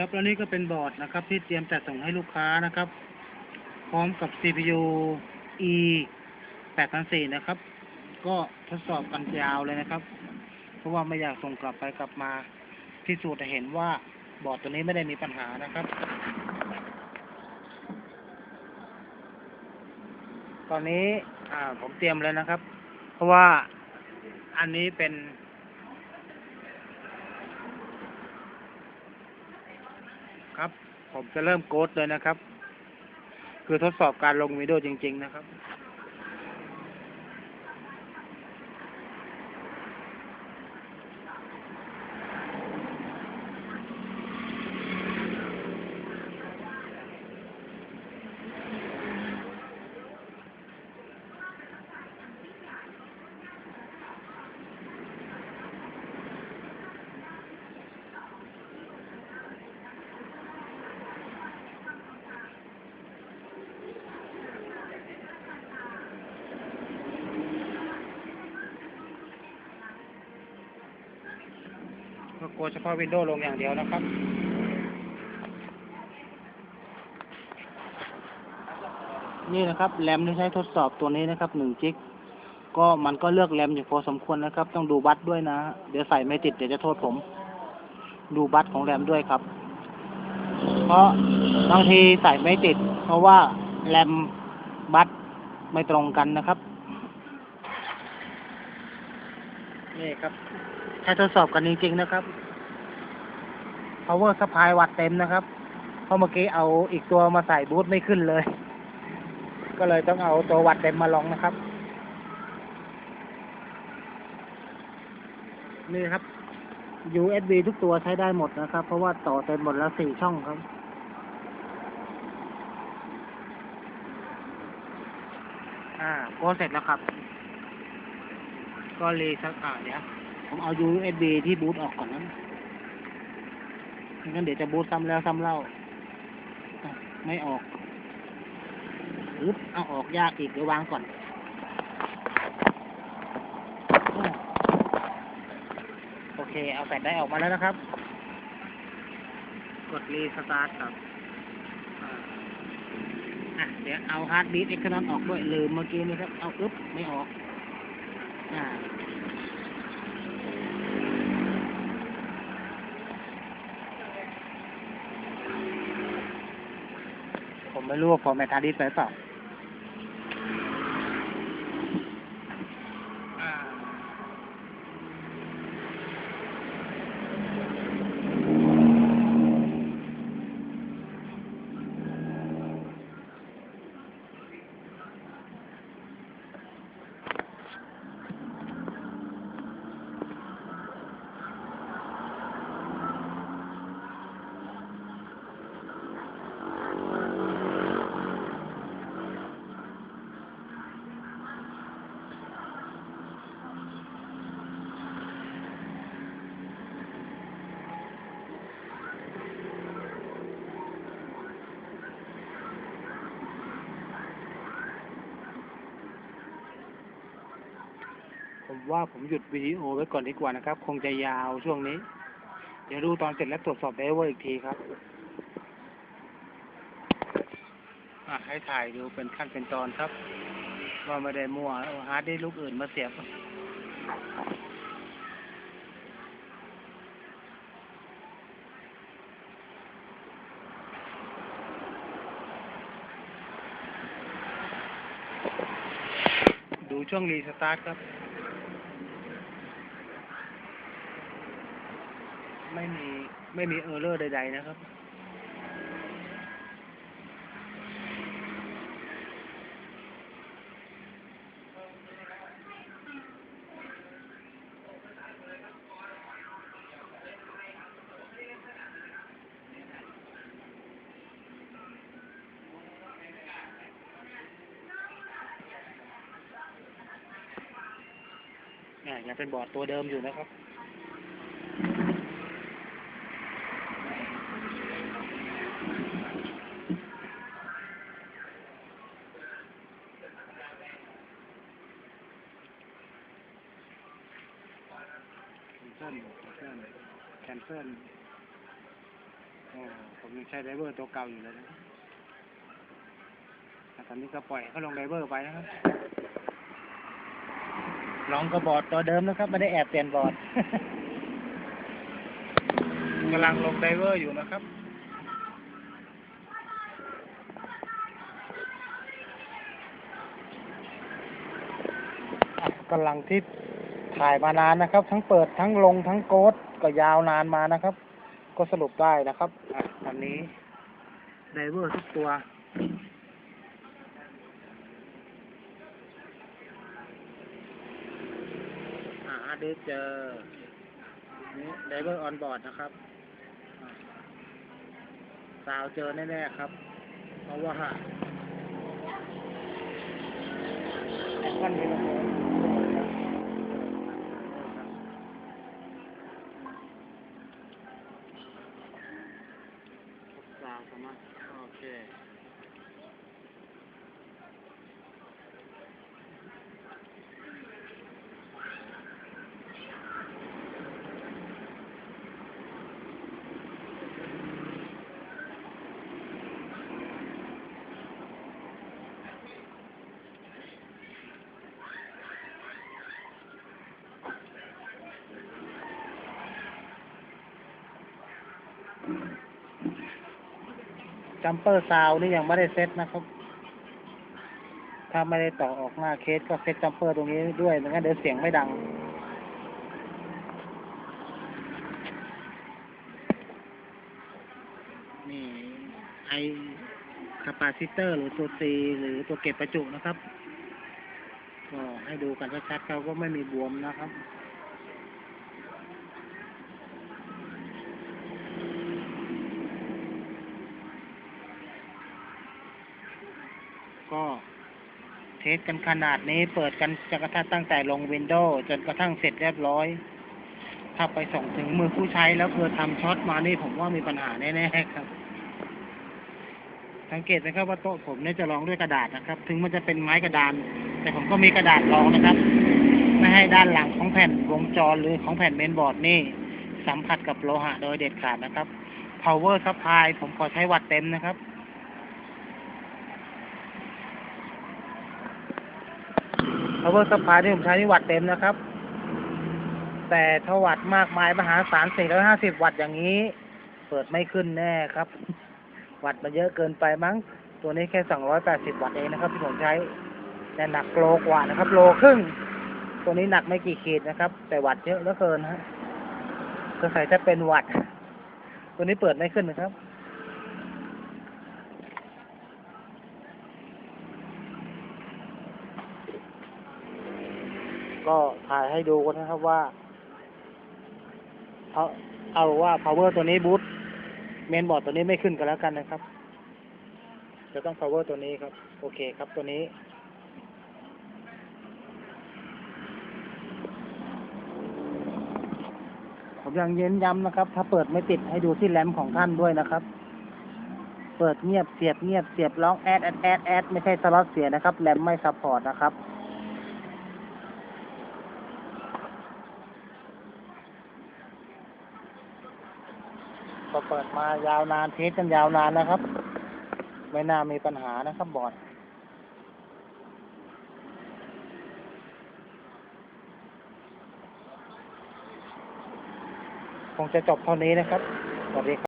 ครับแล้วนี่ก็เป็นบอร์ดนะครับ ที่เตรียมจัดส่งให้ลูกค้านะครับ พร้อมกับ CPU E 8004นะครับ ก็ทดสอบกันยาวเลยนะครับ เพราะว่าไม่อยากส่งกลับไปกลับมาพิสูจน์เห็นว่าบอร์ดตัวนี้ไม่ได้มีปัญหานะครับ ตอนนี้อ่าผมเตรียมเลยนะครับ เพราะว่าอันนี้เป็น ครับ ผมจะเริ่มโกดเลยนะครับ คือทดสอบการลงวิดีโอจริง ๆ นะครับ ก็โกดเฉพาะวินโดว์ลงอย่างเดียวนะครับนี่นะครับแรมที่ใช้ทดสอบตัวนี้นะครับหนึ่งจิกก็มันก็เลือกแรมอยู่พอสมควรนะครับ ต้องดูบัตด้วยนะ เดี๋ยวใส่ไม่ติดเดี๋ยวจะโทษผม ดูบัตของแรมด้วยครับ เพราะบางทีใส่ไม่ติด เพราะว่าแรมบัตไม่ตรงกันนะครับ นี่ครับ ใช้ทดสอบกันจริงๆนะครับ power supply วัดเต็มนะครับ เพราะเมื่อกี้เอาอีกตัวมาใส่บูทไม่ขึ้นเลย ก็เลยต้องเอาตัววัดเต็มมาลองนะครับ นี่ครับ USB ทุกตัวใช้ได้หมดนะครับ เพราะว่าต่อเต็มหมดแล้วสี่ช่องครับอ่าโกเสร็จแล้วครับ ก็รีสักอ่าเดี๋ยวผมเอา USB ที่บูตออกก่อนนะงั้นเดี๋ยวจะบูตซ้ำแล้วซ้ำเล่า ไม่ออกอึ๊บเอาออกยากอีกเดี๋ยววางก่อนโอเค เอาแฟลชได้ออกมาแล้วนะครับ กดรีสตาร์ทครับอะเดี๋ยวเอาฮาร์ดดิสก์เอ็กซ์นอนออกด้วยลืมเมื่อกี้นี้ครับ เอาอึ๊บไม่ออก ผมไม่รู้ว่าฟอร์แมตทาริสก์ไปเปล่า ผมว่าผมหยุดวิดีโอไว้ก่อนดีกว่านะครับ คงจะยาวช่วงนี้ เดี๋ยวดูตอนเสร็จแล้วตรวจสอบเอเวอร์อีกทีครับให้ถ่ายดูเป็นขั้นเป็นตอนครับ ว่าไม่ได้มั่วฮาร์ดไดิสก์ลูกอื่นมาเสียบดูช่วงรีสตาร์ทครับ ไม่มีไม่มีเออร์เลอร์ใดๆนะครับ อ่ายังเป็นบอร์ดตัวเดิมอยู่นะครับ นเซิลแคนเซิลแคนเซิลผมยังใช้ไดเวอร์ตัวเก่าอยู่เลยนะตอนนี้ก็ปล่อยเขาลงไดเวอร์ไปนะครับลองกระบอดตัวเดิมนะครับไม่ได้แอบเปลี่ยนบอร์ดกำลังลงไดเวอร์อยู่นะครับกำลังที่ ถ่ายมานานนะครับ ทั้งเปิดทั้งลงทั้งโกดก็ยาวนานมานะครับ ก็สรุปได้นะครับอะตอนนี้ไดเวอร์ทุกตัวอ่าฮาร์ดดิสก์เจอนี่ไดเวอร์ออนบอร์ดนะครับอะซาวเจอแน่ๆครับ เพราะว่าแอปเปิลมีระเบิดซาวสามารถ โอเค จัมเปอร์ซาวนี่ยังไม่ได้เซตนะครับ ถ้าไม่ได้ต่อออกหน้าเคสก็เซตจัมเปอร์ตรงนี้ด้วยไม่งั้นเดี๋ยวเสียงไม่ดัง นี่ไอคาปาซิเตอร์หรือตัวซีหรือตัวเก็บประจุนะครับ ก็ให้ดูกันชัดๆเขาก็ไม่มีบวมนะครับ ก็เทสกันขนาดนี้เปิดกันจนกระทั่งตั้งแต่ลงวินโดว์จนกระทั่งเสร็จเรียบร้อย ถ้าไปส่งถึงมือผู้ใช้แล้วเพื่อทำช็อตมานี่ผมว่ามีปัญหาแน่ๆครับ สังเกตนะครับว่าโต๊ะผมเนี่ยจะรองด้วยกระดาษนะครับ ถึงมันจะเป็นไม้กระดาน แต่ผมก็มีกระดาษรองนะครับ ไม่ให้ด้านหลังของแผ่นวงจรหรือของแผ่นเมนบอร์ดนี่ สัมผัสกับโลหะโดยเด็ดขาดนะครับ power supply ผมขอใช้วัตต์เต็มนะครับ power supply ที่ผมใช้นี่วัตต์เต็มนะครับ แต่ถ้าวัตต์มากมายมหาศาล450 วัตต์อย่างนี้ เปิดไม่ขึ้นแน่ครับ วัตต์มันเยอะเกินไปมั้ง ตัวนี้แค่ 280 วัตต์เองนะครับที่ผมใช้แต่หนักโลกว่านะครับ โลครึ่ง ตัวนี้หนักไม่กี่ขีดนะครับ แต่วัตต์เยอะเหลือเกินฮะก็ใส่จะเป็นวัตต์ตัวนี้เปิดไม่ขึ้นนะครับ ก็ ถ่ายให้ดูกันนะครับว่าเอาเอาว่า power ตัวนี้บูตเมนบอร์ดตัวนี้ไม่ขึ้นกันแล้วกันนะครับ จะต้อง power ตัวนี้ครับ โอเคครับตัวนี้ ผมยังเย้นย้ำนะครับ ถ้าเปิดไม่ติดให้ดูที่แรมของท่านด้วยนะครับ เปิดเงียบเสียบเงียบเสียบร้องแอดแอดแอดแอดไม่ใช่สล็อตเสียนะครับแรมไม่ซัพพอร์ตนะครับ ก็เปิดมายาวนานเทสกันยาวนานนะครับ ไม่น่ามีปัญหานะครับบอร์ดคงจะจบเท่านี้นะครับสวัสดีครับ